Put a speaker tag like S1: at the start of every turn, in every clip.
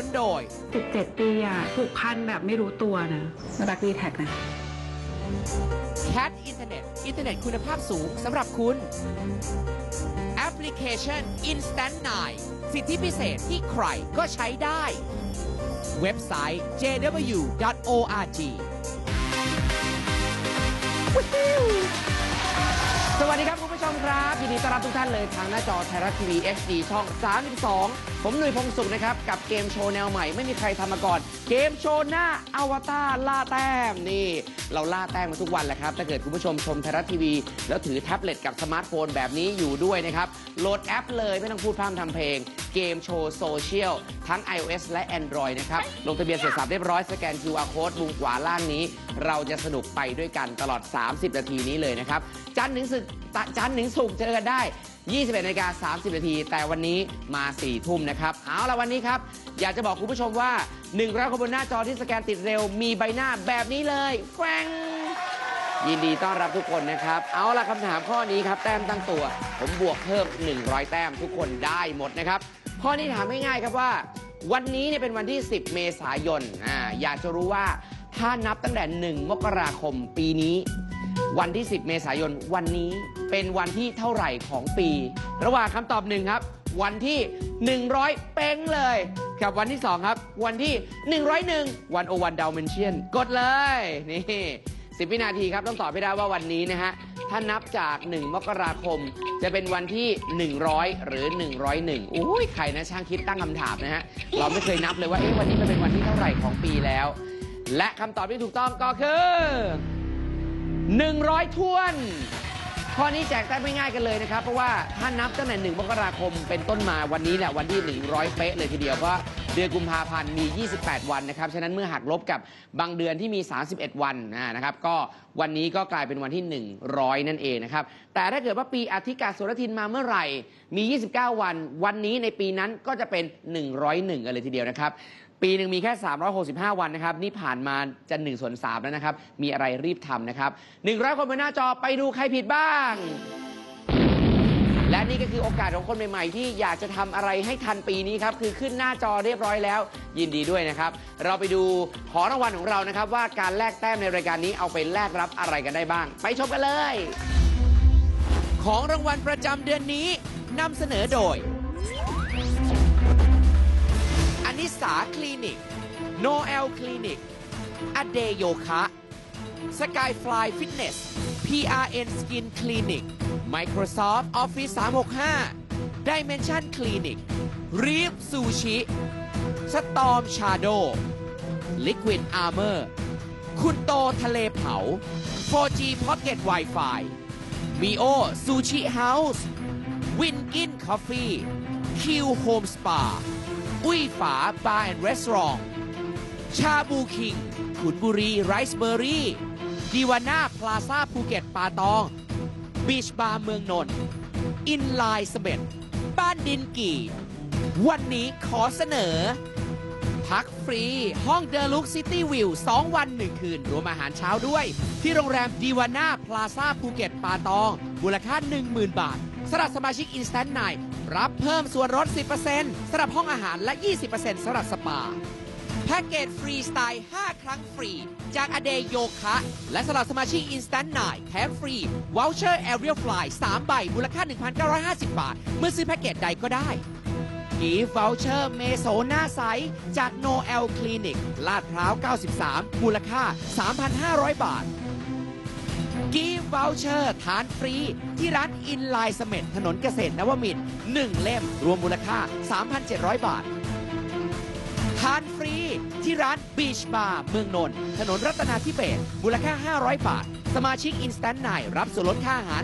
S1: นับสนุนโดย
S2: 17 ปีอะผูกพันแบบไม่รู้ตัวนะรักดีแท็กนะ
S1: Cat Internet อินเทอร์เน็ตคุณภาพสูงสำหรับคุณ แอปพลิเคชัน Instant 9 สิทธิพิเศษที่ใครก็ใช้ได้ เว็บไซต์ jw.org สวัสดีครับคุณผู้ชมครับยิน ดีต้อนรับทุกท่านเลยทางหน้าจอไทยรัฐทีวี HD ช่อง 32 ผมหนุ่ยพงศ์สุขนะครับ กับเกมโชว์แนวใหม่ไม่มีใครทำมาก่อน เกมโชว์หน้าอวตารล่าแต้มนี่ เราล่าแต้มมาทุกวันแหละครับถ้าเกิดคุณผู้ชมชมไทยรัฐทีวี แล้วถือแท็บเล็ตกับสมาร์ทโฟนแบบนี้อยู่ด้วยนะครับโหลดแอปเลยไม่ต้องพูดพร่ำทำเพลง เกมโชว์โซเชียลทั้ง iOS และ Android นะครับลงทะเบียนเสร็จสับเรียบร้อยสแกน QR code มุมขวาล่างนี้ เราจะสนุกไปด้วยกันตลอด 30 นาทีนี้เลยนะครับจันทร์ถึงสึกจันทร์ถึงสุกร์เจอกันได้ 21นาฬิกา30 นาที แต่วันนี้มา 4 ทุ่มนะครับ เอาละวันนี้ครับ อยากจะบอกคุณผู้ชมว่า1ร้อยคนบนหน้าจอที่สแกนติดเร็ว มีใบหน้าแบบนี้เลยแฟงยินดีต้อนรับทุกคนนะครับ เอาละคำถามข้อนี้ครับ แต้มตั้งตัว ผมบวกเพิ่ม 100 แต้มทุกคนได้หมดนะครับ ข้อนี้ถามง่ายๆครับว่า วันนี้เนี่ยเป็นวันที่ 10 เมษายนอ่าอยากจะรู้ว่าถ้านับตั้งแต่ 1 มกราคมปีนี้ วันที่ 10 เมษายน วันนี้เป็นวันที่เท่าไหร่ของปี ระหว่างคำตอบหนึ่งครับ วันที่ 100 เป้งเลยกับวันที่ 2 ครับ วันที่ 101 วันโอวันดาวเมนเชียนกดเลย นี่ 10 วินาทีครับ ต้องตอบให้ได้ว่าวันนี้นะฮะ ถ้านับจาก 1 มกราคม จะเป็นวันที่ 100 หรือ 101อุ้ยใครนะช่างคิดตั้งคำถามนะฮะ เราไม่เคยนับเลยว่าเอ๊ะวันนี้มันเป็นวันที่เท่าไหร่ของปีแล้ว และคำตอบที่ถูกต้องก็คือ 100ท้วน ข้อนี้แจกแต้มไม่ง่ายกันเลยนะครับ เพราะว่าถ้านับตั้งแต่1มกราคมเป็นต้นมาวันนี้เนี่ยวันที่ 100 เป๊ะเลยทีเดียว เพราะเดือนกุมภาพันธ์มี 28 วันนะครับ ฉะนั้นเมื่อหักลบกับบางเดือนที่มี 31 วันนะครับ ก็วันนี้ก็กลายเป็นวันที่ 100 นั่นเองนะครับ แต่ถ้าเกิดว่าปีอาทิกาโสรทินมาเมื่อไหร่ มี 29 วัน วันนี้ในปีนั้นก็จะเป็น 101กันเลยทีเดียวนะครับ ปีหนึ่งมีแค่ 365 วันนะครับ นี่ผ่านมาจะ1ส่วน3แล้วนะครับ มีอะไรรีบทำนะครับ100คนบนหน้าจอไปดูใครผิดบ้าง และนี่ก็คือโอกาสของคนใหม่ ๆ ที่อยากจะทำอะไรให้ทันปีนี้ครับ คือขึ้นหน้าจอเรียบร้อยแล้ว ยินดีด้วยนะครับ เราไปดูของรางวัลของเรานะครับ ว่าการแลกแต้มในรายการนี้เอาไปแลกรับอะไรกันได้บ้าง ไปชมกันเลย ของรางวัลประจำเดือนนี้นำเสนอโดย นิสาคลินิก โนเอลคลินิก อเดโยคะสกายฟลายฟิตเนส PRN Skin Clinic Microsoft Office 365 Dimension Clinic รีฟซูชิสตอมชาโดลิกเวนอาร์เมอร์คุณโตทะเลเผา 4G Pocket Wi-Fi มีโอซูชิเฮาส์วินกินคอฟฟี่คิวโฮมสปา อุ้ยฝาบาร์แอนด์รีสอร์ทชาบูคิง ขุนบุรีไรซ์เบอร์รี่ดีวาน่าพลาซาภูเก็ตป่าตอง บีชบาร์เมืองนนท์อินไลน์เสเม็ดบ้านดินกี่ วันนี้ขอเสนอ พักฟรี ห้องเดลุกซิตี้วิว2วัน 1 คืน รวมอาหารเช้าด้วย ที่โรงแรมดีวาน่าพลาซาภูเก็ตป่าตอง มูลค่า 10,000 บาทสำหรับสมาชิก Instant 9 รับเพิ่มส่วนลด 10%สำหรับห้องอาหารและ 20%สำหรับสปา แพ็กเกจฟรีสไตล์ 5 ครั้งฟรี จากอเดโยคะ และสำหรับสมาชิก Instant 9แถมฟรีว o ลเชอร์ Aerial Fly 3 ใบ มูลค่า 1,950 บาท เมื่อซื้อแพ็กเกจใดก็ได้กีฟ o ลเชอร์เมโซหน้าใส จาก Noel Clinic ลาดพร้าว 93 มูลค่า 3,500 บาท กีฟ o ลเชอร์ทานฟรี ที่ร้านอินไลน์เสม็ดถนนเกษตรนวมินทร์1เล่ม รวมมูลค่า 3,700 บาท ทานฟรีที่ร้านบีชบาร์เมืองนนท์ถนนรัตนาธิเบศมูลค่า 500 บาท สมาชิก Instant 9รับส่วนลดค่าอาหาร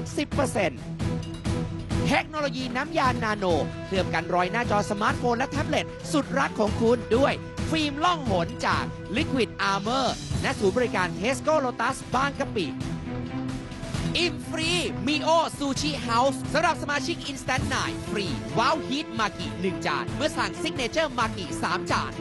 S1: 10%เทคโนโลยีน้ำยานาโนเคลือบกันรอยหน้าจอสมาร์ทโฟนและแท็บเล็ตสุดรักของคุณด้วยฟิล์มล่องหนจาก Liquid Armor ณศูนย์บริการ Tesco Lotus บางกะปิ อิ่มฟรีมีโอซูชิเฮาส์สำหรับสมาชิก Instant 9 ฟรี ว้าวฮีทมากิ1จาน เมื่อสั่งซิกเนเจอร์มากิ3จาน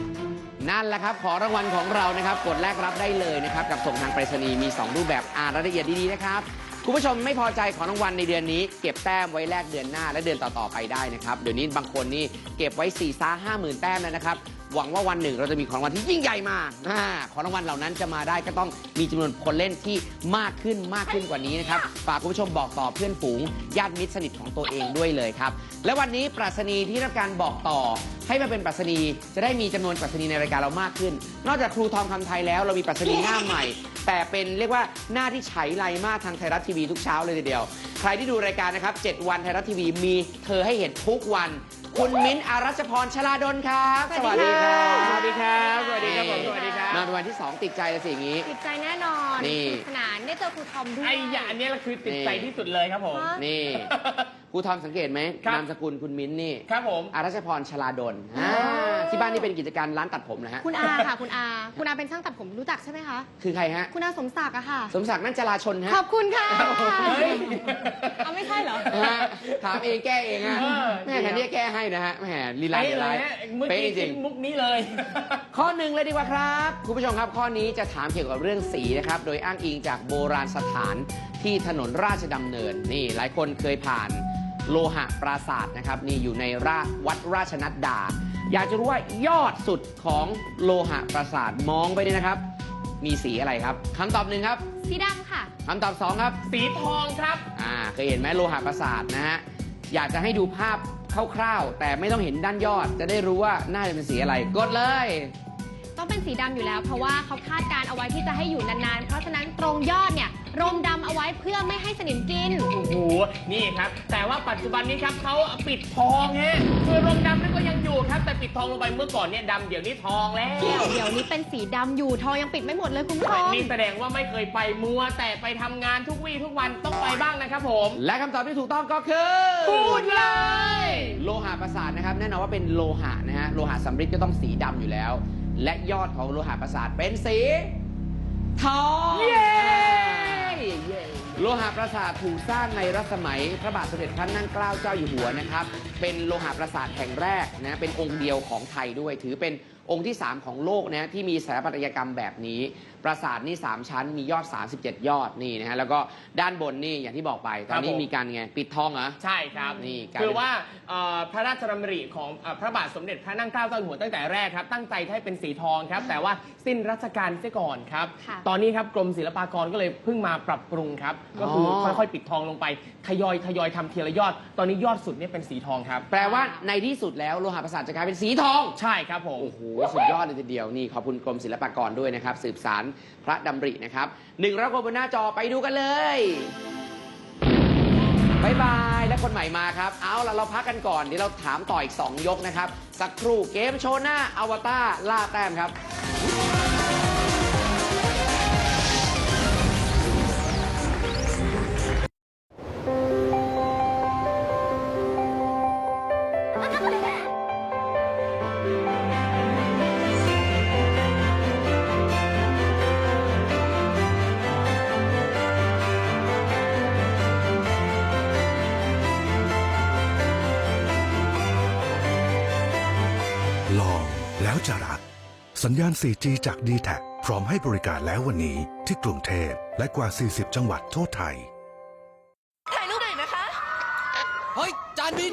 S1: นั่นแหละครับ ขอรางวัลของเรานะครับ กดแลกรับได้เลยนะครับ กับส่งทางไปรษณีย์มี 2 รูปแบบอ่านรายละเอียดดีๆนะครับ คุณผู้ชมไม่พอใจของรางวัลในเดือนนี้ เก็บแต้มไว้แลกเดือนหน้าและเดือนต่อๆไปได้นะครับ เดี๋ยวนี้บางคนนี่เก็บไว้4ี่ซ่าห้าหมื่นแต้มแล้วนะครับ หวังว่าวันหนึ่งเราจะมีของรางวัลที่ยิ่งใหญ่มาอาของรางวัลเหล่านั้นจะมาได้ก็ต้องมีจำนวนคนเล่นที่มากขึ้นมากขึ้นกว่านี้นะครับฝากคุณผู้ชมบอกต่อเพื่อนฝูงญาติมิตรสนิทของตัวเองด้วยเลยครับ และวันนี้ปรัชนีที่รับการบอกต่อ ให้มาเป็นปรัชนีจะได้มีจำนวนปรัชนีในรายการเรามากขึ้น นอกจากครูทองคำไทยแล้วเรามีปรัชนีหน้าใหม่ แต่เป็นเรียกว่าหน้าที่ไฉไลมากทางไทยรัฐทีวีทุกเช้าเลยทีเดียว ใครที่ดูรายการนะครับ 7 วันไทยรัฐทีวีมีเธอให้เห็นทุกวัน คุณมิ้นท์อารัชพรชลาดลครับ
S3: สวัสดีครับ
S1: สวัสดีครับ
S3: สวัสดีครับผมสวัสดีครับ
S1: มาเป็นวันที่ 2 ติดใจเลยสิอย่างนี้
S3: ติดใจแน่นอน
S1: นี่
S3: สนุกสนานได้เจอครูทอมด้วย
S4: ไอ้ยาอันเนี้ยแหละคือติดใจที่สุดเลยครับผม
S3: ฮะ
S1: นี่ครูทอมสังเกตไหม
S4: ครับ
S1: นามสกุลคุณมิ้นท์นี่
S4: ครับผม
S1: อารัชพรชลาดลอ่า ที่บ้านนี่เป็นกิจการร้านตัดผมนะฮะ
S3: คุณอาค่ะ คุณอา คุณอาเป็นช่างตัดผมรู้จักใช่ไหมคะ
S1: คือใครฮะ
S3: คุณอาสมศักดิ์อะค่ะ
S1: สมศักดิ์นั่นจราชนฮะ
S3: ขอบคุณค่ะ
S4: เฮ้ย
S3: เอาไม่ใช่เหรอ
S1: ฮะถามเองแก้เองฮะ
S4: เออ
S1: แม่แทนที่จะแก้ให้นะฮะแหมลีลา
S4: เป๊ะ
S1: เดี๋ยว
S4: เล
S1: ไร
S4: ยฮะเมื่อ
S1: เป๊ะ
S4: กี้
S1: จริ
S4: คิ
S1: ง
S4: ดมุกนี้เลย
S1: ๆข้อหนึ่งเลยดีกว่าครับ คุณผู้ชมครับข้อนี้จะถามเกี่ยวกับเรื่องสีนะครับ โดยอ้างอิงจากโบราณสถานที่ถนนราชดำเนิน นี่หลายคนเคยผ่านโลหะปราสาทนะครับ นี่อยู่ในราวัดราชนัดดา อยากจะรู้ว่ายอดสุดของโลหะปราสาทมองไปเนี่ยนะครับ มีสีอะไรครับคำตอบหนึ่งครับ
S3: สีดำค่ะ
S1: คำตอบสองครับ
S4: สีทองครับ
S1: อ่าเคยเห็นไหมโลหะประสาทนะฮะ อยากจะให้ดูภาพคร่าวๆ แต่ไม่ต้องเห็นด้านยอด จะได้รู้ว่าน่าจะเป็นสีอะไร กดเลย
S3: ต้องเป็นสีดำอยู่แล้ว เพราะว่าเขาคาดการเอาไว้ที่จะให้อยู่นานๆ เพราะฉะนั้นตรงยอดเนี่ย รมดำเอา ไว้เพื่อไม่ให้สนิมกิน
S4: โอ้โห นี่ครับ แต่ว่าปัจจุบันนี้ครับเขาปิดทองฮะคือรมดำนั่นก็ยังอยู่ครับ แต่ปิดทองลงไปเมื่อก่อนเนี่ยดำเดี๋ยวนี้ทองแล้ว
S3: เดี๋ยวเดี๋ยวนี้เป็นสีดำอยู่ทองยังปิดไม่หมดเลยคุณผู้ชม
S4: นี่แสดงว่าไม่เคยไปมัว แต่ไปทำงานทุกวี่ทุกวันต้องไปบ้างนะครับผม
S1: และคำตอบที่ถูกต้องก็คือ
S4: พูดเลย
S1: โลหะประสาทนะครับ แน่นอนว่าเป็นโลหะนะฮะ โลหะสำริดก็ต้องสีดำอยู่แล้ว และยอดของโลหะประสาทเป็นสีทอง
S4: เย้
S1: โลหะประสาทถูกสร้างในรัชสมัยพระบาทสมเด็จพระนั่งเกล้าเจ้าอยู่หัวนะครับ เป็นโลหะประสาทแห่งแรกนะ เป็นองค์เดียวของไทยด้วย ถือเป็น องค์ที่ 3 ของโลกนะที่มีสถาปัตยกรรมแบบนี้ ปราสาทนี่ 3 ชั้นมียอด 37 ยอดนี่นะฮะแล้วก็ด้านบนนี่อย่างที่บอกไป ตอนนี้
S4: ครับผม
S1: มีการไงปิดทองเหรอ
S4: ใช่ครับ
S1: นี่กลายเป็น
S4: คือว่าเอ่อพระราชดำริของเอ่อพระบาทสมเด็จพระนั่งเกล้าเจ้าอยู่หัวตั้งแต่แรกครับ ตั้งใจให้เป็นสีทองครับ แต่ว่าสิ้นรัชกาลเสียก่อนครับ
S3: ค่ะ
S4: ตอนนี้ครับกรมศิลปากรก็เลยเพิ่งมาปรับปรุงครับ ก็คืออ
S1: อ
S4: ค่อยๆ ปิดทองลงไปทยอยทยอยทำทีละยอด ตอนนี้ยอดสุดเนี่ยเป็นสีทองครับ
S1: แปลว่าในที่สุดแล้วโลหะประสาทจะกลายเป็นสีทอง
S4: ใช่ครับผม
S1: โอ้โหสุดยอดเลยทีเดียวนี่ขอบคุณกรมศิลปากรด้วยนะครับ สืบสารพระดำรินะครับหนึ่งรับคนบนหน้าจอไปดูกันเลยบายบายและคนใหม่มาครับ เอาล่ะเราพักกันก่อนเดี๋ยวเราถามต่ออีก 2 ยกนะครับ สักครู่เกมโชว์หน้าอวตารล่าแต้มครับ
S5: แล้วจะรัก สัญญาณ 4G จาก d t แทพร้อมให้บริการแล้ววันนี้ที่กรุงเทพและกว่า 40 จังหวัดทั่วไทย
S6: ถ่ายรูปหน่อยนะคะ
S1: เฮ้ย จานบิน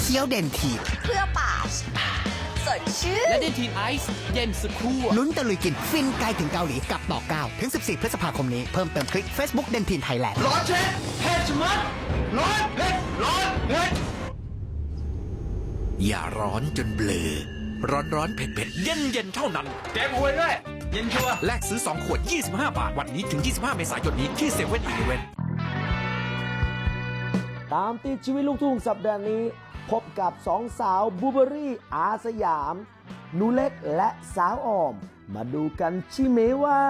S7: เคี้ยวเด่นทีบ
S6: เพื่อป่าสดชื่น
S1: และได้ทีนไอซ์เย็นสุดคู่
S7: ลุ้นตะลุยกิน ฟินไกลถึงเกาหลีกับต่อ9ถึง 14 พฤษภาคมนี้ เพิ่มเติมคลิก Facebook เด่นทีนไทยแลนด์
S4: ร้อนเช็ดเผ็ดชะมัดร้อนเผ็ดร้อนเผ็ด
S8: อย่าร้อนจนเบลอ ร้อนร้อนๆเผ็ดเผ็ดเย็นเย็นๆเท่านั้น
S4: แกมหวยด้วย เย็นชัวร์
S8: แลกซื้อ 2 ขวด 25 บาท วันนี้ถึง 25 เมษายนนี้ที่เซเว่นอีเลเวน
S9: ตามติดชีวิตลูกทุ่งสัปดาห์นี้ พบกับสองสาวบูเบอรี่อาสยามหนูเล็กและสาวออม มาดูกันชิเมว่า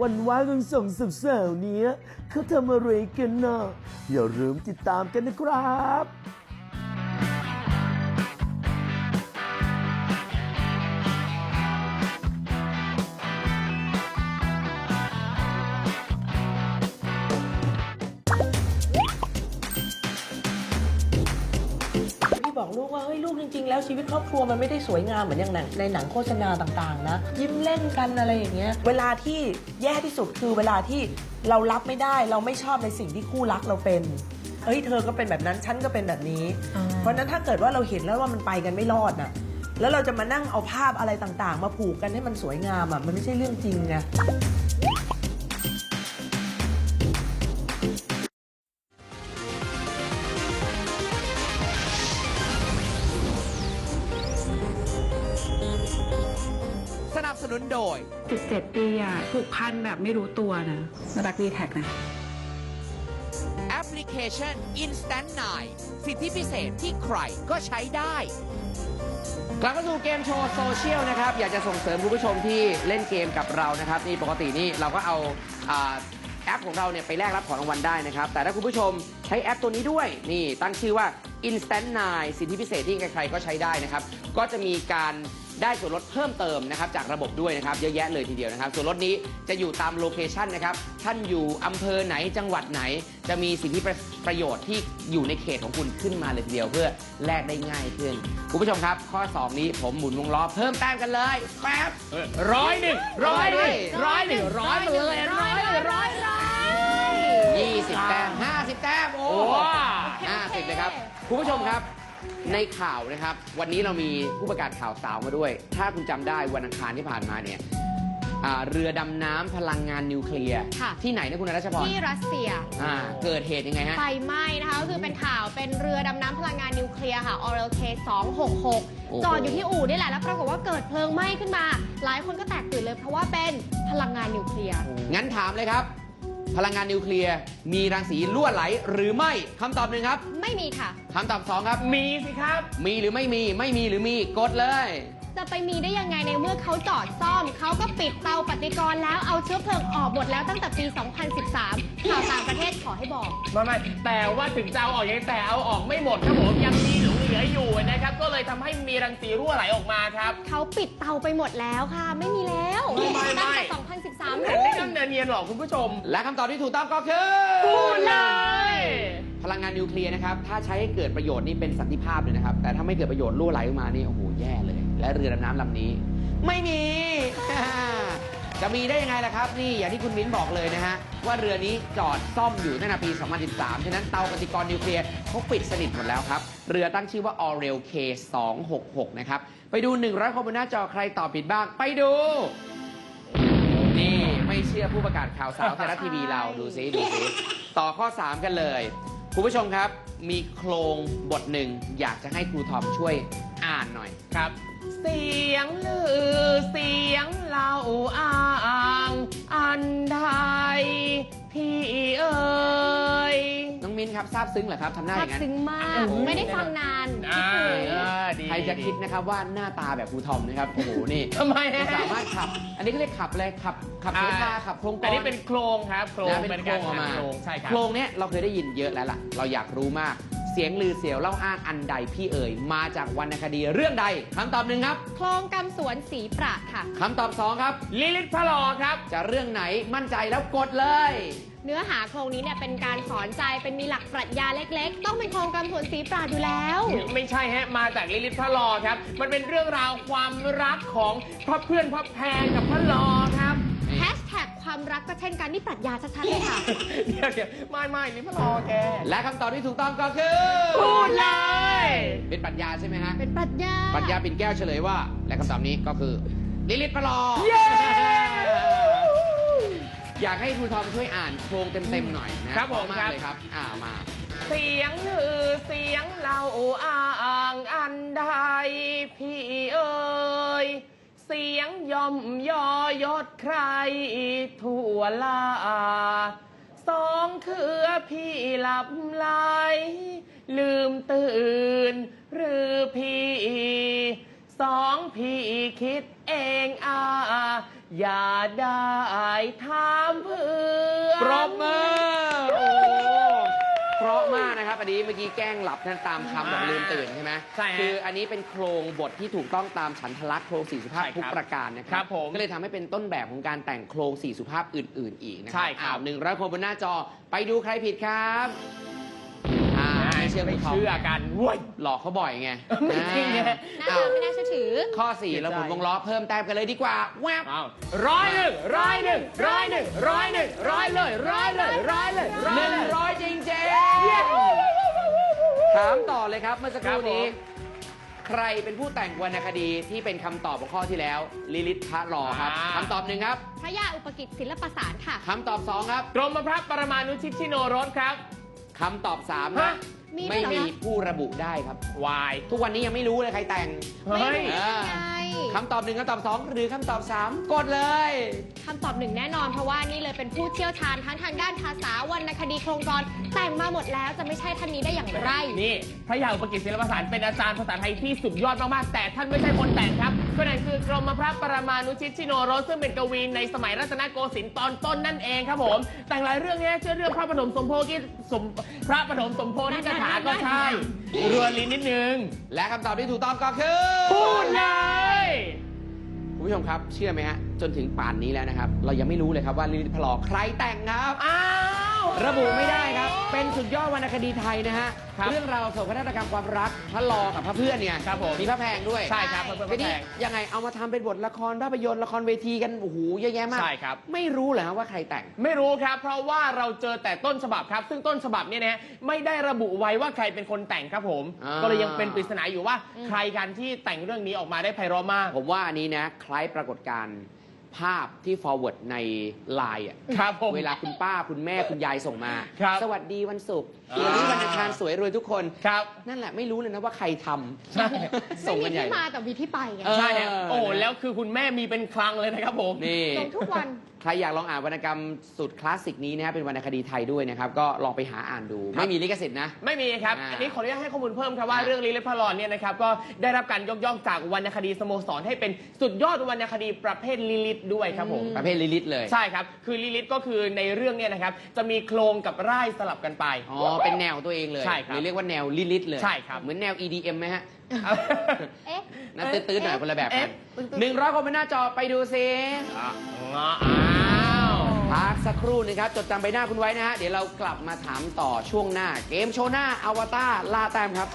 S9: วันวานของสองสาวๆเนี้ยเขาทำอะไรกันนะอย่าลืมติดตามกันนะครับ
S10: แล้วชีวิตครอบครัวมันไม่ได้สวยงามเหมือนอย่างหนังในหนังโฆษณาต่างๆ นะ ยิ้มเล่นกันอะไรอย่างเงี้ยเวลาที่แย่ที่สุดคือเวลาที่เรารับไม่ได้เราไม่ชอบในสิ่งที่คู่รักเราเป็นเฮ้ยเธอก็เป็นแบบนั้นฉันก็เป็นแบบนี้ เพราะฉะนั้นถ้าเกิดว่าเราเห็นแล้วว่ามันไปกันไม่รอดน่ะแล้วเราจะมานั่งเอาภาพอะไรต่างๆ มาผูกกันให้มันสวยงามอะมันไม่ใช่เรื่องจริงไง
S1: โดย
S2: 17 ปีอะผูกพันแบบไม่รู้ตัวนะรักดีแท็กนะ
S1: แอปพลิเคชัน Instant 9 สิทธิพิเศษที่ใครก็ใช้ได้ กลับมาสู่เกมโชว์โซเชียลนะครับ อยากจะส่งเสริมคุณผู้ชมที่เล่นเกมกับเรานะครับ นี่ปกตินี่เราก็เอาอาแอปของเราเนี่ยไปแลกรับของรางวัลได้นะครับ แต่ถ้าคุณผู้ชมใช้แอปตัวนี้ด้วย นี่ตั้งชื่อว่า Instant 9 สิทธิพิเศษที่ใครๆก็ใช้ได้นะครับ ก็จะมีการ ได้ส่วนลดเพิ่มเติมนะครับจากระบบด้วยนะครับเยอะแยะเลยทีเดียวนะครับส่วนลดนี้จะอยู่ตามโลเคชันนะครับท่านอยู่อำเภอไหนจังหวัดไหน จะมีสิทธิประประโยชน์ที่อยู่ในเขตของคุณขึ้นมาเลยทีเดียวเพื่อแลกได้ง่ายขึ้นคุณผู้ชมครับ ข้อ 2 นี้ผมหมุนวงล้อเพิ่มแต้มกันเลยแป๊บ
S4: ร้อยหนึ่งร้อยหนึ่ง
S1: ร้
S4: ร้
S1: อ
S4: อยย
S1: ห
S4: ห
S1: นึ่
S4: นึ่
S1: ง
S4: งร้อยมาเลยร้อยเลยร้อยเลย
S1: ยี่สิบแต้มห้าสิบแต้มโอ้
S4: โอ้
S1: ห้าสิบเลยครับคุณผู้ชมครับ ในข่าวนะครับ วันนี้เรามีผู้ประกาศข่าวสาวมาด้วย ถ้าคุณจำได้วันอังคารที่ผ่านมาเนี่ยอ่าเรือดำน้ำพลังงานนิวเคลียร์
S3: ค่ะ
S1: ที่ไหนนะคุณรัชพร
S3: ที่รัสเซีย
S1: อ่าเกิดเหตุยังไงฮะ
S3: ไฟไหม้นะคะก็คือเป็นข่าวเป็นเรือดำน้ำพลังงานนิวเคลียร์ค่ะ Oral K 266 จอดอยู่ที่อู่นี่แหละ แล้วปรากฏว่าเกิดเพลิงไหม้ขึ้นมา หลายคนก็แตกตื่นเลยเพราะว่าเป็นพลังงานนิวเคลียร์
S1: งั้นถามเลยครับ พลังงานนิวเคลียร์มีรังสีรั่วไหลหรือไม่คำตอบหนึ่งครับ
S3: ไม่มีค่ะ
S1: คำตอบสองครับ
S4: มีสิครับ
S1: มีหรือไม่มีไม่มีหรือมีกดเลย
S3: จะไปมีได้ยังไงในเมื่อเขาจอดซ่อมเขาก็ปิดเตาปฏิกรณ์แล้วเอาเชื้อเพลิงออกหมดแล้วตั้งแต่ปี 2013 ข่าวต่างประเทศขอให้บอก
S4: ไม่ไม่แต่ว่าถึงจะเอาออกยังแต่เอาออกไม่หมดครับผมยังมีหลง เหลืออยู่นะครับ ก็เลยทำให้มีรังสีรั่วไหลออกมาครับ
S3: เขาปิดเตาไปหมดแล้วค่ะ ไม่มีแล้ว
S4: ไม่ไม่ไม่
S3: ตั้งแต่ 2013
S4: แต่ไม่ต้องเนียนๆหรอกคุณผู้ชม
S1: และคำตอบที่ถูกต้องก็คือ
S4: พูดเลย
S1: พลังงานนิวเคลียร์นะครับ ถ้าใช้ให้เกิดประโยชน์นี่เป็นสันติภาพเลยนะครับ แต่ถ้าไม่เกิดประโยชน์รั่วไหลออกมานี่ โอ้โห แย่เลย และเรือดำน้ำลำนี้ ไม่มี จะมีได้ยังไงล่ะครับ นี่อย่างที่คุณมิ้นบอกเลยนะฮะ ว่าเรือนี้จอดซ่อมอยู่ตั้งแต่ปี 2013 ฉะนั้นเตาปฏิกรณ์นิวเคลียร์เขาปิดสนิทหมดแล้วครับ เรือตั้งชื่อว่า Orel K 266 นะครับ ไปดู 100 คนบนหน้าจอใครตอบผิดบ้าง ไปดู นี่ไม่เชื่อผู้ประกาศข่าวสาวไทยรัฐทีวีเราดูซิดูซิต่อข้อ 3 กันเลย คุณผู้ชมครับ มีโครงบทหนึ่งอยากจะให้ครูทอมช่วยอ่านหน่อย
S4: ครับ เสียงลือเสียง
S1: ครับทราบซึ้งเหรอครับทำหน้าอ
S3: ซาบ
S1: ย่างนั้น
S3: ซึ้งมาก
S1: โอ้โห
S3: ไม่ได้ฟังนานคิด
S4: อ่า
S3: ถึง
S4: เออดี
S1: ใครจะคิดนะครับว่าหน้าตาแบบครูทอมนะครับโอ้โหนี่
S4: ทำไมฮะ
S1: สามารถขับ อันนี้ก็เรียกขับเลยขับขับเสพาขับโครงกล
S4: อันนี้เป็นโครงครับโครง
S1: นะเป็นโครงออกมา
S4: โครงใช่ครับ
S1: โครงเนี้ยเราเคยได้ยินเยอะแล้วล่ะ เราอยากรู้มาก เสียงลือเสียวเล่าอ้างอันใดพี่เอ่ยมาจากวรรณคดีเรื่องใดคำตอบหนึ่งครับ
S3: โครงกำสวนสีปราดค่ะ
S1: คำตอบสองครับ
S4: ลิลิตพระลอครับ
S1: จะเรื่องไหนมั่นใจแล้วกดเลย
S3: เนื้อหาโครงนี้เนี่ยเป็นการสอนใจเป็นมีหลักปรัชญาเล็กๆ ต้องเป็นโครงกำสวนสีปราดอยู่แล้ว
S4: ไม่ใช่ฮะมาจากลิลิตพระลอครับ มันเป็นเรื่องราวความรักของพระเพื่อนพระแพงกับพระลอครับ
S3: แฮชแท็กความรักก็เช่นกันนี่ปรัชญาชัดๆเลยค่ะ
S4: เดี๋ยวเดี๋ยวไม่ไม่ลิลิตพระลอแก
S1: และคำตอบที่ถูกต้องก็คือ
S4: พูดเลย
S1: เป็นปรัชญาใช่ไหมฮะ
S3: เป็นปรัชญา
S1: ปรัชญาปิ่นแก้วเฉลยว่า และคำตอบนี้ก็คือลิลิตพลอ
S4: เย้
S1: อยากให้ครูทอมช่วยอ่านโครงเต็มๆหน่อยนะครับ
S4: ผม
S1: มาก
S4: ครับ
S1: เลยครับอ่ามา
S4: เสียงลือเสียงเล่าอ้างอันใดพี่เอ๋ยเสียงย่อมยอยศใครทั่วลาสองคือพี่หลับไหลลืมตื่น หรือพี่สองพี่คิดเองอา อย่าได้ถามเพื่อน
S1: ปรบมือโอ้เพราะมากนะครับ อันนี้เมื่อกี้แกล้งหลับนั่นตามคำบอกลืมตื่นใช่ไหม
S4: ใช่ฮะ
S1: คืออันนี้เป็นโครงบทที่ถูกต้องตามฉันทลักษณ์โครงสี่สุภาพ
S4: ใช่ครับ
S1: ทุกประการนะค
S4: ครั
S1: รับ
S4: ผม
S1: ก็เลยทำให้เป็นต้นแบบของการแต่งโครงสี่สุภาพอื่น ๆ อีกนะครั
S4: ใช่ครับ
S1: หนึ่งร้อยคนบนหน้าจอไปดูใครผิดครับอ่าไม่ใช่ชื่อ
S4: ไม่
S1: คุณทอม
S4: เชื่อกันเว้ย
S1: หลอกเขาบ่อยไง
S4: ไม่จริงไง
S1: อ่า
S3: น่าไม่น่าเชื่อถือ
S1: ข้อ4เราหมุนวงล้อเพิ่มแต้มกันเลยดีกว่าแวบ
S4: อ้าวร้อยหนึ่งร้อยหนึ่งร้อยหนึ่งร้อยหนึ่งร้อยเลยร้อยเลยร้อยเลยร้อย
S1: หนึ่ง
S4: เลย
S1: ร้อยจริงเจถามต่อเลยครับเมื่อสักครู่นี้
S4: ครับผม
S1: ใครเป็นผู้แต่งวรรณคดีที่เป็นคำตอบของข้อที่แล้ว ลิลิตพระรอครับ
S4: อ่า
S1: คำตอบหนึ่งครับ
S3: พระยาอุปกิจศิลปสารค่ะ
S1: คำตอบสองครับ
S4: กรมพระปรมาณุชิตชิโนรสครับ
S1: คำตอบสามครั
S4: ฮะ
S1: บ
S3: มีด้วย
S1: ไม่
S3: เหรอ
S1: มี
S3: คะ
S1: ผู้ระบุได้ครับ
S4: วาย
S1: ทุกวันนี้ยังไม่รู้เลยใครแต่ง
S4: เฮ้ย
S3: ไม่รู้ได้ไง
S1: คำตอบหนึ่งคำตอบสองหรือคำตอบสามกดเลย
S3: คำตอบหนึ่งแน่นอนเพราะว่านี่เลยเป็นผู้เชี่ยวชาญทั้งทางด้านภาษาวรรณคดีโครงกรแต่งมาหมดแล้วจะไม่ใช่ท่านนี้ได้อย่างไร
S4: นี่พระยาอุปกิจศิลปศาสตร์เป็นอาจารย์ภาษาไทยที่สุดยอดมาก ๆ แต่ท่านไม่ใช่คนแต่งครับก็นั่นคือกรมพระปรมาณุชิตชิโนรสซึ่งเป็นกวีในสมัยรัตนโกสินทร์ตอนต้นนั่นเองครับผม แต่งหลายเรื่องแน่เชื่อเรื่องพระปฐมสมโพธิสมพระปฐมสมโพธิกถาก็ใช่รวนลิ้นนิดนึง
S1: และคำตอบที่ถูกต้องก็คือ
S4: พูดเลย
S1: คุณผู้ชมครับ เชื่อไหมฮะ จนถึงป่านนี้แล้วนะครับ เรายังไม่รู้เลยครับว่าลิลิตพลอใครแต่งครับ
S4: อ้าว
S1: ระบุไม่ได้ครับ เป็นสุดยอดวรรณคดีไทยนะฮะ
S4: ครับ
S1: เรื่องราวโศกนาฏกรรมความรักพระลอกับพระเพื่อนเนี่ย
S4: ครับผม
S1: มีพระแพงด้วย
S4: ใช่ครับเพื่อนๆพ
S1: ที
S4: ระแพ
S1: นี้
S4: ง
S1: ยังไงเอามาทำเป็นบทละครภาพยนตร์ละครเวทีกันโอ้โหเยอะแยะมาก
S4: ใช่ครับ
S1: ไม่รู้เหรอฮะว่าใครแต่ง
S4: ไม่รู้ครับ เพราะว่าเราเจอแต่ต้นฉบับครับ ซึ่งต้นฉบับเนี่ยนะฮะไม่ได้ระบุไว้ว่าใครเป็นคนแต่งครับผม
S1: อ่า
S4: ก็เลยยังเป็นปริศนาอยู่ว่า ใครกันที่แต่งเรื่องนี้ออกมาได้ไพเราะมาก
S1: ผมว่าอันนี้นะคล้ายปรากฏการณ์ ภาพที่ forward ในไลน์อะ
S4: ครับผม
S1: เวลาคุณป้าคุณแม่คุณยายส่งมา
S4: ครับ
S1: สวัสดีวันศุกร์
S4: อ่า
S1: วันนี้วันอังคารสวยรวยทุกคน
S4: ครับ
S1: นั่นแหละไม่รู้เลยนะว่าใครท
S4: ใช่ำ
S1: ส่ง
S3: ไม่
S1: กัน
S3: มี
S1: ใหญ่
S3: ที่มาแต่มีที่ไปไง
S1: เออ
S4: ใช่ฮะโอ้โหแล้วคือคุณแม่มีเป็นคลังเลยนะครับผม
S1: นี่
S3: ลงทุกวัน
S1: ใครอยากลองอ่านวรรณกรรมสุดคลาสสิกนี้นะครับเป็นวรรณคดีไทยด้วยนะครับ ก็ลองไปหาอ่านดู
S4: ครับ
S1: ไม่มีลิขสิทธิ์นะ
S4: ไม่มีครับ
S1: อ่า
S4: อันนี้ขออนุญาตให้ข้อมูลเพิ่มครับว่า
S1: อ่า
S4: เรื่องลิลิพลอนเนี่ยนะครับก็ได้รับการยกย่องจากวรรณคดีสโมสรให้เป็นสุดยอดวรรณคดีประเภทลิลิตด้วยครับผม
S1: ประเภทลิลิตเลย
S4: ใช่ครับ คือลิลิตก็คือในเรื่องเนี่ยนะครับ จะมีโครงกับร่ายสลับกันไป
S1: อ๋อ เป็นแนวตัวเองเลย
S4: ใช่ครับ
S1: หรือเรียกว่าแนวลิลิตเลย
S4: ใช่ครับ
S1: เหมือนแนว EDM ไหมฮะ
S3: เอ๊ะ
S1: น่าตื้นๆหน่อยคนละแบบกั
S4: เอ๊ะ
S1: นหนึ่งร้อยคนบนหน้าจอไปดูซิ
S4: อ้าว
S1: พักสักครู่หนึงครับ จดจำใบหน้าคุณไว้นะฮะ เดี๋ยวเรากลับมาถามต่อช่วงหน้า เกมโชว์หน้าอวตารล่าแต้มครับ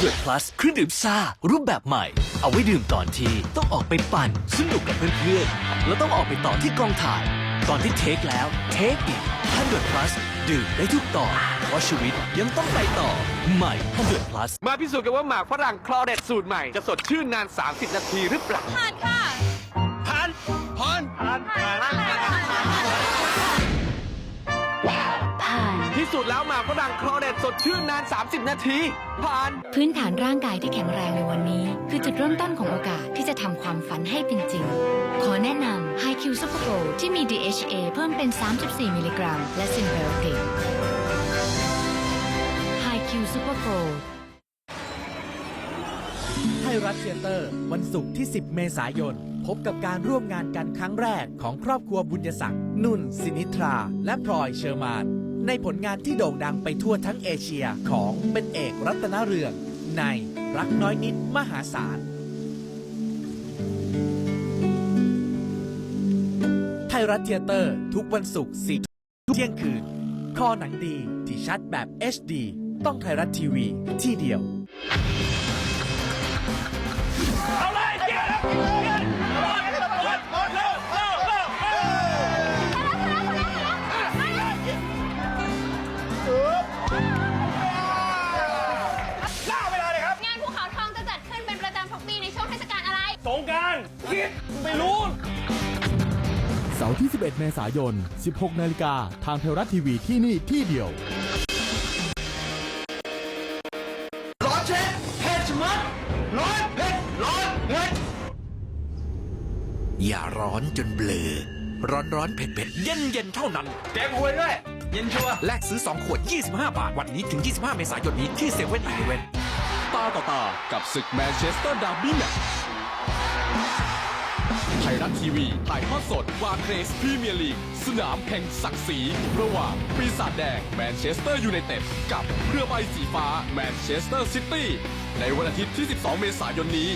S8: 100 plus เครื่องดื่มซ่า รูปแบบใหม่ เอาไว้ดื่มตอนที่ต้องออกไปปั่นสนุกกับเพื่อนๆ แล้วต้องออกไปต่อที่กองถ่าย ตอนที่เทคแล้วเทคอีก100 plus ดื่มได้ทุกตอนเพราะชีวิตยังต้องไปต่อ ใหม่100 plus มาพิสูจน์กันว่าหมากฝรั่งคลอเด็ดสูตรใหม่ จะสดชื่นนาน 30 นาทีหรือเปล่า
S6: ผ่านค่ะ
S8: ที่สุดแล้วหมากฝรั่งคลอเด็ดสดชื่นนาน 30 นาที ผ่าน
S11: พื้นฐานร่างกายที่แข็งแรงในวันนี้ คือจุดเริ่มต้นของโอกาสที่จะทำความฝันให้เป็นจริง ขอแนะนำ High Q Super Go ที่มี DHA เพิ่มเป็น 34 มิลลิกรัม และซินเบลติก High Q Super Go
S12: ไทยรัฐเทยเตอร์ วันศุกร์ที่ 10 เมษายน พบกับการร่วมงานกันครั้งแรกของครอบครัวบุญยศักดิ์นุ่น สินิทรา และพลอยเชอร์มาน ในผลงานที่โด่งดังไปทั่วทั้งเอเชียของเป็นเอกรัตนเรืองในรักน้อยนิดมหาศาล ไทยรัฐเทยเตอร์ทุกวันศุกร์สี่ทุ่มเที่ยงคืน คอหนังดีที่ชัดแบบ HD ต้องไทยรัฐทีวีที่เดียว
S3: ง
S4: ไม่รู้
S12: เสาร์ที่ 11 เมษายน 16 นาฬิกา ทางเทวรัฐทีวีที่นี่ที่เดียว
S8: ร้อนเช็ดเผ็ดชะมัดร้อนเผ็ดร้อนเผ็ดอย่าร้อนจนเบลอ ร้อนร้อนเผ็ดเผ็ดเย็นเย็นเท่านั้น
S4: แกงหวยด้วย เย็นชัวร์
S8: แลกซื้อ 2 ขวด 25 บาท วันนี้ถึง 25 เมษายนนี้ที่เซเว่นอีเลเวน
S12: ตาต่อตากับศึกแมนเชสเตอร์ดาร์บี้แมตช์ ไทยรัฐทีวีถ่ายทอดสดวาเครสพรีเมียร์ลีก สนามแห่งศักดิ์ศรีระหว่างปีศาจแดงแมนเชสเตอร์ยูไนเต็ดกับเรือใบสีฟ้าแมนเชสเตอร์ซิตี้ในวันอาทิตย์ที่ 12 เมษายนนี้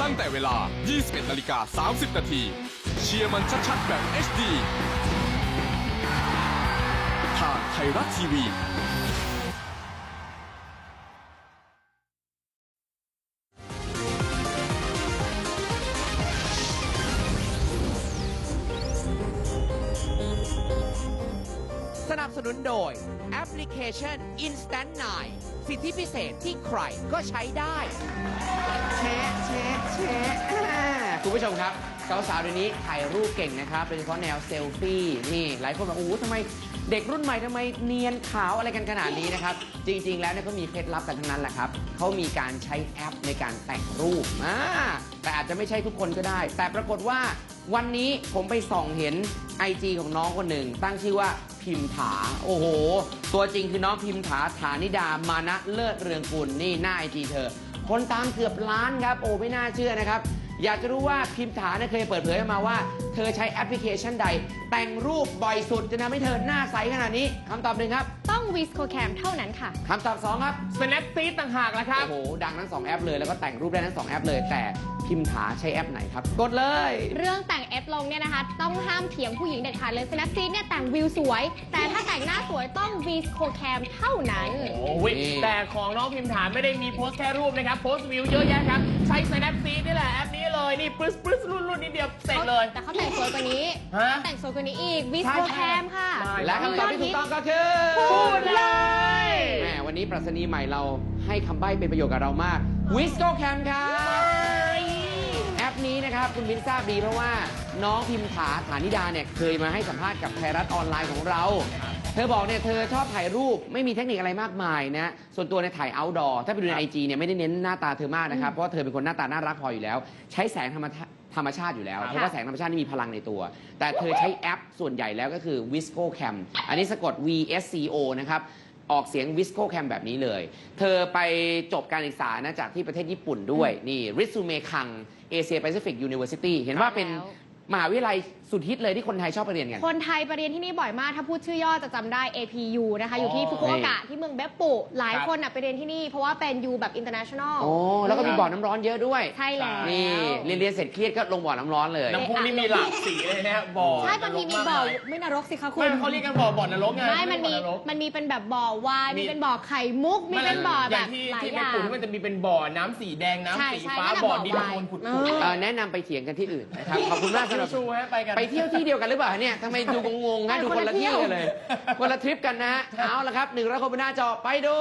S12: ตั้งแต่เวลา 21นาฬิกา30 นาที
S8: เชียร์มันชัดๆแบบ HD ทางไทยรัฐทีวี
S1: สนับสนุนโดยแอปพลิเคชัน Instant 9 สิทธิพิเศษที่ใครก็ใช้ได้ แชะแชะแชะอ่าคุณผู้ชมครับ สาวๆเดี๋ยวนี้ถ่ายรูปเก่งนะครับโดยเฉพาะแนวเซลฟี่นี่หลายคนบอกโอ้โหทำไมเด็กรุ่นใหม่ทำไมเนียนขาวอะไรกันขนาดนี้นะครับ จริง ๆ แล้วเนี่ยเขามีเคล็ดลับกันทั้งนั้นแหละครับเขามีการใช้แอปในการแต่งรูปอ่าแต่อาจจะไม่ใช่ทุกคนก็ได้ แต่ปรากฏว่าวันนี้ผมไปส่องเห็น IG ของน้องคนหนึ่ง ตั้งชื่อว่าพิมถา โอ้โห ตัวจริงคือน้องพิมถาฐานิดามานะเลิศเรืองกุลนี่หน้าไอจีเธอ คนตามเกือบล้านครับ โอ้ไม่น่าเชื่อนะครับ อยากจะรู้ว่าพิมถาเนี่ยเคยเปิดเผยออกมาว่า เธอใช้แอปพลิเคชันใด แต่งรูปบ่อยสุดจะทำให้เธอหน้าใสขนาดนี้คำตอบหนึ่งครับ
S3: ต้องวิสโคแคมเท่านั้นค่ะ
S1: คำตอบสองครับ
S4: Snapseed ต่างหากละครับ
S1: โอ้โห ดังทั้งสองแอปเลยแล้วก็แต่งรูปได้ทั้งสองแอปเลย แต่พิมถาใช้แอปไหนครับ กดเลย
S3: เรื่องแต่งเอฟลงเนี่ยนะคะ ต้องห้ามเถียงผู้หญิงเด็ดขาดเลย Snapseed เนี่ยแต่งวิวสวย แต่ถ้าแต่งหน้าสวยต้องวิสโคแคมเท่านั้น
S4: โอ้ยแต่ของน้องพิมถามไม่ได้มีโพสต์แค่รูปนะครับ โพสต์วิวเยอะแยะครับใช้ Snapseed นี่แหละแอปนี้เลยนี่ปรึ๊สปรึ๊สรุ่นรุ่นนิดเดียวเสร็จเลย
S3: แต่เขาแต่งสวยกว่านี้
S4: ฮะ
S3: แต่งสวยกว่านี้อีกวิส
S4: ใช่
S3: โค
S4: ใช่
S3: แคมค่ะ
S1: และคำตอบที่ถูกต้องก็คือ
S4: พูดเลย
S1: แหมวันนี้ปรัชนีใหม่เราให้คำใบ้เป็นประโยชน์กับเรามากวิสโกแคมครับ แอปนี้นะครับ คุณวินทราบดีเพราะว่าน้องพิมถาฐานิดาเนี่ย เคยมาให้สัมภาษณ์กับไทยรัฐออนไลน์ของเรา เธอบอกเนี่ยเธอชอบถ่ายรูปไม่มีเทคนิคอะไรมากมายนะ ส่วนตัวเนี่ยถ่าย outdoor ถ้าไปดูในไอจีเนี่ยไม่ได้เน้นหน้าตาเธอมากนะครับ เพราะว่าเธอเป็นคนหน้าตาน่ารักพออยู่แล้ว ใช้แสงธรรมชาติธรรมชาติอยู่แล้ว เพราะว่าแสงธรรมชาตินี่มีพลังในตัว แต่เธอใช้แอปส่วนใหญ่แล้วก็คือ Visco Cam อันนี้สะกด VSCO นะครับออกเสียง Visco Cam แบบนี้เลย เธอไปจบการศึกษานะจากที่ประเทศญี่ปุ่นด้วยนี่ Risume Kang Asia Pacific University เห็นว่าเป็นมหาวิทยาลัย สุดฮิตเลยที่คนไทยชอบไปเรียนกัน
S3: คนไทยไปเรียนที่นี่บ่อยมาก ถ้าพูดชื่อย่อจะจำได้ APU นะคะ อยู่ที่
S4: อ๋อ
S3: ฟุกุโอกะที่เมืองเบปปุ หลาย
S4: ครับ
S3: คนน่ะไปเรียนที่นี่ เพราะว่าเป็น U แบบ international
S1: โอ้แล้วก็มีบ่อน้ำร้อนเยอะด้วย
S3: ใช่แล้ว
S1: นี่เรียนเรียนเสร็จเครียดก็ลงบ่อน้ำร้อนเลย
S4: น้ำพุนี่มีหลากสีเลยนะฮะบ่อ
S3: ใช่บางทีมีบ่อ
S4: นรกาก
S3: ไม่นรกสิคะคุ
S4: ไม่
S3: ณ
S4: เขาเรียกกันบ่อบ่อนรกไง
S3: ไม่มันมี
S4: บ่อนรก
S3: มันมีเป็นแบบบ่อวาย
S4: มี
S3: มีเป็นบ่อไข่มุกมีเป็นบ่อแบบ
S4: ย่างที่
S3: หลาย
S4: ที่
S3: อ
S4: ใน
S3: ย่าง
S4: ปุ่นที่มันจะมีเป็นบ่อน้ำสีแดง
S3: ใช่
S4: น้ำสี
S3: ใช่
S4: ฟ้า
S3: นั่นน่ะ
S4: บ่อ
S3: บ่อ
S4: ดิน
S3: วาย
S4: โคลนผุด
S3: เอ
S4: ๆ
S3: อ
S1: เอ่อแนะนำไปเถียงกันที่อื่นนะครับ ขอบคุณมากสำหรับ
S4: ชูๆฮะไปกัน
S1: ไปเที่ยวที่เดียวกันหรือเปล่าเนี่ยทำไมดูงงๆนะดูคนละที่กันเลย คนละทริปกันนะ เอาละครับหนึ่งร้อยคนบนหน้าจอไปดู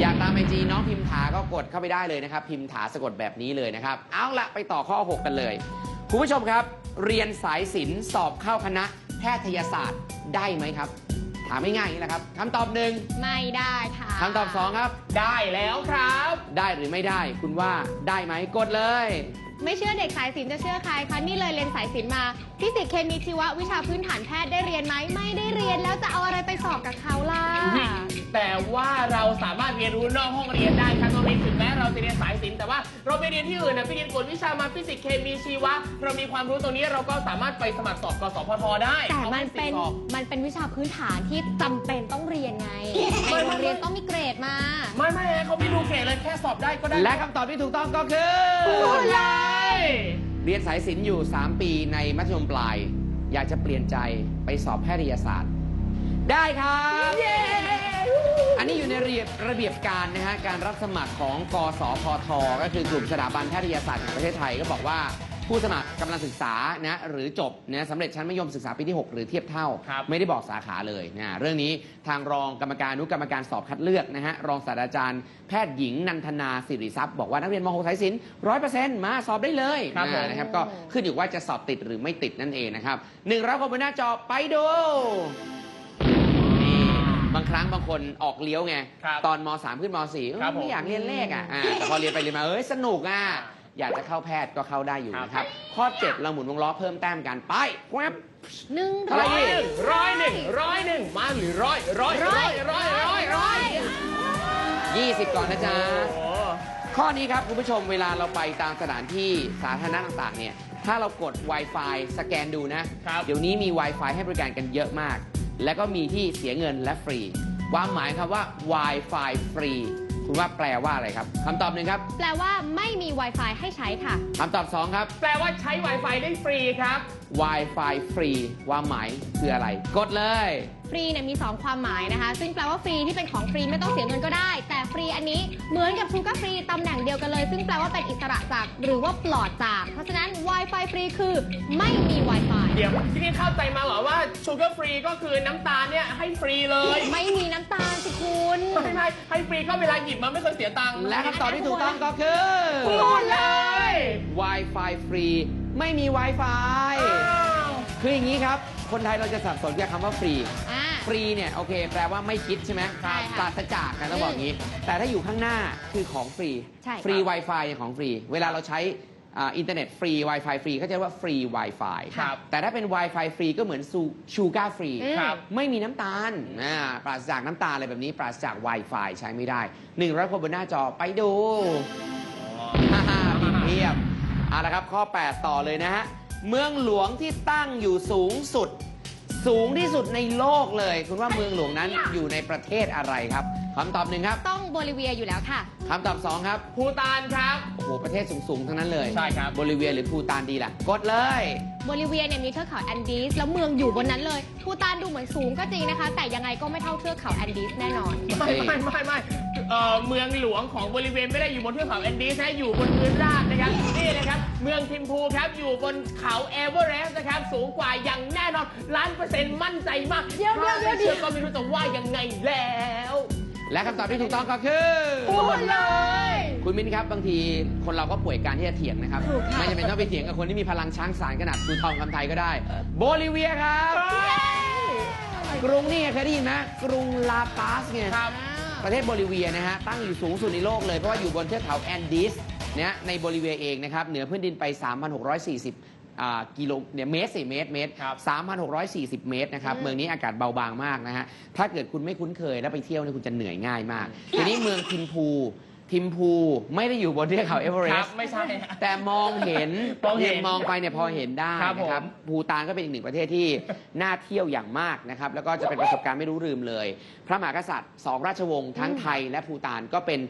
S1: อยากตามไอจีน้องพิมถาก็กดเข้าไปได้เลยนะครับ พิมถาสะกดแบบนี้เลยนะครับ เอาละไปต่อข้อ 6 กันเลย คุณผู้ชมครับ เรียนสายศิลป์สอบเข้าคณะแพทยศาสตร์ได้ไหมครับ ถามง่ายๆอย่างนี้แหละครับคำตอบหนึ่ง
S3: ไม่ได้ค่ะ
S1: คำตอบสองครับ
S4: ได้แล้วครับ
S1: ได้หรือไม่ได้ คุณว่าได้ไหมกดเลย
S3: ไม่เชื่อเด็กสายศิลป์จะเชื่อใครคะนี่เลยเรียนสายศิลป์มาฟิสิกส์เคมีชีวะวิชาพื้นฐานแพทย์ได้เรียนไหมไม่ได้เรียนแล้วจะเอาอะไรไปสอบกับเขาล่ะ
S4: แต่ว่าเราสามารถเรียนรู้นอกห้องเรียนได้ครับน้องเรียนถึงแม้เราจะเรียนสายศิลป์แต่ว่าเราไปเรียนที่อื่นนะไปเรียนกวดวิชามาฟิสิกส์เคมีชีวะเรามีความรู้ตรงนี้เราก็สามารถไปสมัครสอบกสพทได้
S3: แต่มันเป็น
S4: อาไว้สอบ
S3: มันเป็นวิชาพื้นฐานที่จำเป็นต้องเรียนไงในโรงเรียนต้องมีเกรดมา
S4: ไม่ไม่เขาไม่ดูเกรดเลยแค่สอบได้ก็ได้
S1: และคำตอบที่ถูกต้องก็คือ
S4: พูดเลย
S1: เรียนสายศิลป์อยู่ 3 ปีในมัธยมปลาย อยากจะเปลี่ยนใจไปสอบแพทยศาสตร์ ได้ครับ อันนี้อยู่ในระเบียบระเบียบการนะฮะ การรับสมัครของกสพท ก็คือกลุ่มสถาบันแพทยศาสตร์แห่งประเทศไทยก็บอกว่า ผู้สมัครกำลังศึกษานะหรือจบนะสำเร็จชั้นมัธยมศึกษาปีที่ 6 หรือเทียบเท่า
S4: ครับ
S1: ไม่ได้บอกสาขาเลยนะเรื่องนี้ทางรองกรรมการอนุกรรมการสอบคัดเลือกนะฮะรองศาสตราจารย์แพทย์หญิงนันทนาสิริทรัพย์ บอกว่านักเรียนม .6 สายศิลป์ร้อยเปอร์เซ็นต์มาสอบได้เลย
S4: ครับผม
S1: นะครับก็ขึ้นอยู่ว่าจะสอบติดหรือไม่ติดนั่นเองนะครับหนึ่งร้อยคนบนหน้าจอไปดูนี่บางครั้งบางคนออกเลี้ยวไง
S4: ครับ
S1: ตอนม .3 ขึ้นม .4 เอ้ย
S4: ครับผม
S1: ไม่อยากเรียนเลขอะอ่าแต่พอเรียนไปเรียนมาเอ้ยสนุกอะ อ ยากจะเข้าแพทย์ก็เข้าได้อยู่นะครับ ข้อเจ็ดเราหมุนวงล้อเพิ่มแต้มกันไปแวบ
S3: หนึ่ง
S1: เท่าไหร่
S4: ร้อย
S1: ดี
S4: หนึ่งร้อยหนึ่งร้อยหนึ่งมาหรือร้อยร้อยร้อยร้อยร้อยร้อย
S1: 20ก่อนนะจ๊ะ
S4: โอ้
S1: ข้อนี้ครับคุณผู้ชมเวลาเราไปตามสถานที่สาธารณะต่างๆเนี่ยถ้าเรากด Wi-Fi สแกนดูนะ
S4: ครับ
S1: เดี๋ยวนี้มี Wi-Fi ให้บริการกันเยอะมาก แล้วก็มีที่เสียเงินและฟรี ความหมายคำว่า Wi-Fi ฟรี คุณว่าแปลว่าอะไรครับคำตอบหนึ่งครับ
S3: แปลว่าไม่มี Wi-Fi ให้ใช้ค่ะ
S1: คำตอบสองครับ
S4: แปลว่าใช้ Wi-Fi ได้ฟรีครับ
S1: Wi-Fi ฟรีความหมายคืออะไร กดเลย
S3: ฟรีเนี่ยมี 2 ความหมายนะคะ ซึ่งแปลว่าฟรีที่เป็นของฟรีไม่ต้องเสียเงินก็ได้ แต่ฟรีอันนี้เหมือนกับชูการ์ฟรีตำแหน่งเดียวกันเลย ซึ่งแปลว่าเป็นอิสระจาก หรือว่าปลอดจาก เพราะฉะนั้น Wi-Fi ฟรีคือไม่มี Wi-Fi
S4: เดี๋ยวที่นี่เข้าใจมาเหรอว่าชูการ์ฟรีก็คือน้ำตาลเนี่ยให้ฟรีเลย
S3: ไม่มีน้ำตาลสิคุณ
S4: ไม่ไม่ให้ฟรีก็เวลาหยิบมาไม่เคยเสียตังค์
S1: และคำตอบที่ถูกต้องก็คือ
S4: พูดเลย
S1: Wi-Fi ฟรีไม่มี Wi-Fi คืออย่างนี้ครับ คนไทยเราจะสับสนกับคำว่าฟรี
S3: อ่า
S1: ฟรีเนี่ยโอเค แปลว่าไม่คิดใช่ไหม
S3: ใช่ค่ะ
S1: ปราศจากกันต้องบอกอย่างนี้ แต่ถ้าอยู่ข้างหน้าคือของฟรี
S3: ใช่
S1: ฟรี Wi-Fi เนี่ยของฟรี เวลาเราใช้อ่าอินเทอร์เน็ตฟรี Wi-Fi ฟรีเขาจะเรียกว่าฟรี Wi-Fi
S4: ครับ
S1: แต่ถ้าเป็น Wi-Fi ฟรีก็เหมือนชูการ์ฟรี
S3: อืม
S4: ครับ
S1: ไม่มีน้ำตาลอ่าปราศจากน้ำตาลอะไรแบบนี้ ปราศจาก Wi-Fi ใช้ไม่ได้100คนบนหน้าจอไปดู ฮ่าฮ่ามีเพียบเอาละครับ ข้อ 8 ต่อเลยนะฮะ เมืองหลวงที่ตั้งอยู่สูงสุด สูงที่สุดในโลกเลย คุณว่าเมืองหลวงนั้นอยู่ในประเทศอะไรครับคำตอบหนึ่งครับ
S3: ต้องโบลิเวียอยู่แล้วค่ะ
S1: คำตอบสองครับ
S4: ภูตานครับ
S1: โอ้โห ประเทศสูง ๆ ทั้งนั้นเลย
S4: ใช่ครับ
S1: โบลิเวียหรือภูตานดีล่ะ กดเลย
S3: โบลิเวียเนี่ยมีเทือกเขาแอนดีสแล้วเมืองอยู่บนนั้นเลยภูตานดูเหมือนสูงก็จริงนะคะ แต่ยังไงก็ไม่เท่าเทือกเขาแอนดีสแน่นอน
S4: ไม่ไม่ไม่ไม่ เอ่อเมืองหลวงของบริเวณไม่ได้อยู่บนเทือกเขาแอนดีสนะอยู่บนพื้นราบนะครับนี่นะครับ เมืองทิมพูครับอยู่บนเขาเอเวอเรสต์นะครับ สูงกว่าอย่างแน่นอนล้านเปอร์เซ็นต์มั่นใจมาก
S3: เดี๋ยวเดี๋ยวเดี๋ยว
S4: ถ้าไม่เชื่อก็ไม่รู้จะว่ายังไงแล้ว
S1: และคำตอบที่ถูกต้องก็คือ
S4: พูดเลย
S1: คุณมิ้นครับบางทีคนเราก็ป่วยการที่จะเถียงนะครับ
S3: ถูกค่ะ
S1: ไม่จำเป็นต้องไปเถียงกับคนที่มีพลังช้างสารขนาดครูทองคำไทยก็ได้ โบลิเวียครับ กรุงนี่ไงเคยได้ยินไหมกรุงลาปาสไง
S4: ครับ
S1: ประเทศโบลิเวียนะฮะตั้งอยู่สูงสุดในโลกเลยเพราะว่าอยู่บนเทือกเขาแอนดีสเนี่ยในโบลิเวียเองนะครับเหนือพื้นดินไป 3,640อ่ากิโลเนี่ยเมตรสี่เมตรเมตร
S4: ครับ
S1: 3,640 เมตรนะครับเมืองนี้อากาศเบาบางมากนะฮะถ้าเกิดคุณไม่คุ้นเคยแล้วไปเที่ยวเนี่ยคุณจะเหนื่อยง่ายมากทีนี้เมืองทิมพู ทิมพูไม่ได้อยู่บนเทือกเขาเอเวอเร
S4: ครั
S1: ส
S4: บ
S1: ต์
S4: ไม่ใช่
S1: แต่มองเห็น
S4: มองเห็น
S1: ยมองไปเนี่ยพอเห็นได้
S4: ครับ
S1: นะครั
S4: ผม
S1: ภูตานก็เป็นอีกหนึ่งประเทศที่น่าเที่ยวอย่างมากนะครับ แล้วก็จะเป็นประสบการณ์ไม่รู้ลืมเลย พระมหากษัตริย์สองราชวงศ์ทั้งไทยและภูตานก็เป็น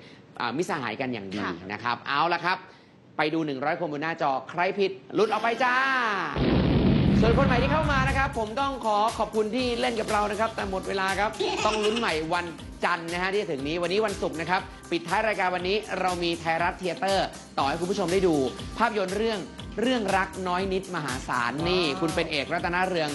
S1: อ่ามิตรสหายกันอย่างดี
S3: ค่ะ
S1: นะครับ เอาละครับ ไปดู 100 คนบนหน้าจอใครผิดหลุดออกไปจ้า ส่วนคนใหม่ที่เข้ามานะครับ ผมต้องขอขอบคุณที่เล่นกับเรานะครับ แต่หมดเวลาครับ ต้องลุ้นใหม่วันจันทร์นะฮะที่จะถึงนี้วันนี้วันศุกร์นะครับ ปิดท้ายรายการวันนี้เรามีไทยรัฐเทเตอร์ ต่อให้คุณผู้ชมได้ดู ภาพยนตร์เรื่องเรื่องรักน้อยนิดมหาศาลนี่ คุณเป็นเอกรัตนเรือง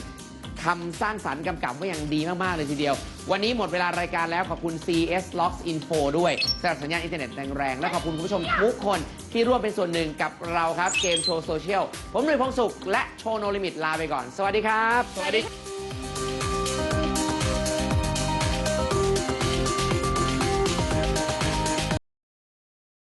S1: ทำสร้างสรรค์กำกับไว้อย่างดีมาก ๆ เลยทีเดียว วันนี้หมดเวลารายการแล้วขอบคุณ CS Locks Info ด้วยสำหรับสัญญาณอินเทอร์เน็ตแรงๆและขอบคุณคุณผู้ชมทุกคนที่ร่วมเป็นส่วนหนึ่งกับเราครับเกมโชว์โซเชียลผมหนุ่ยพงศุขและโชว์โนลิมิตลาไปก่อน สวัสดีครับ
S4: สวัสดี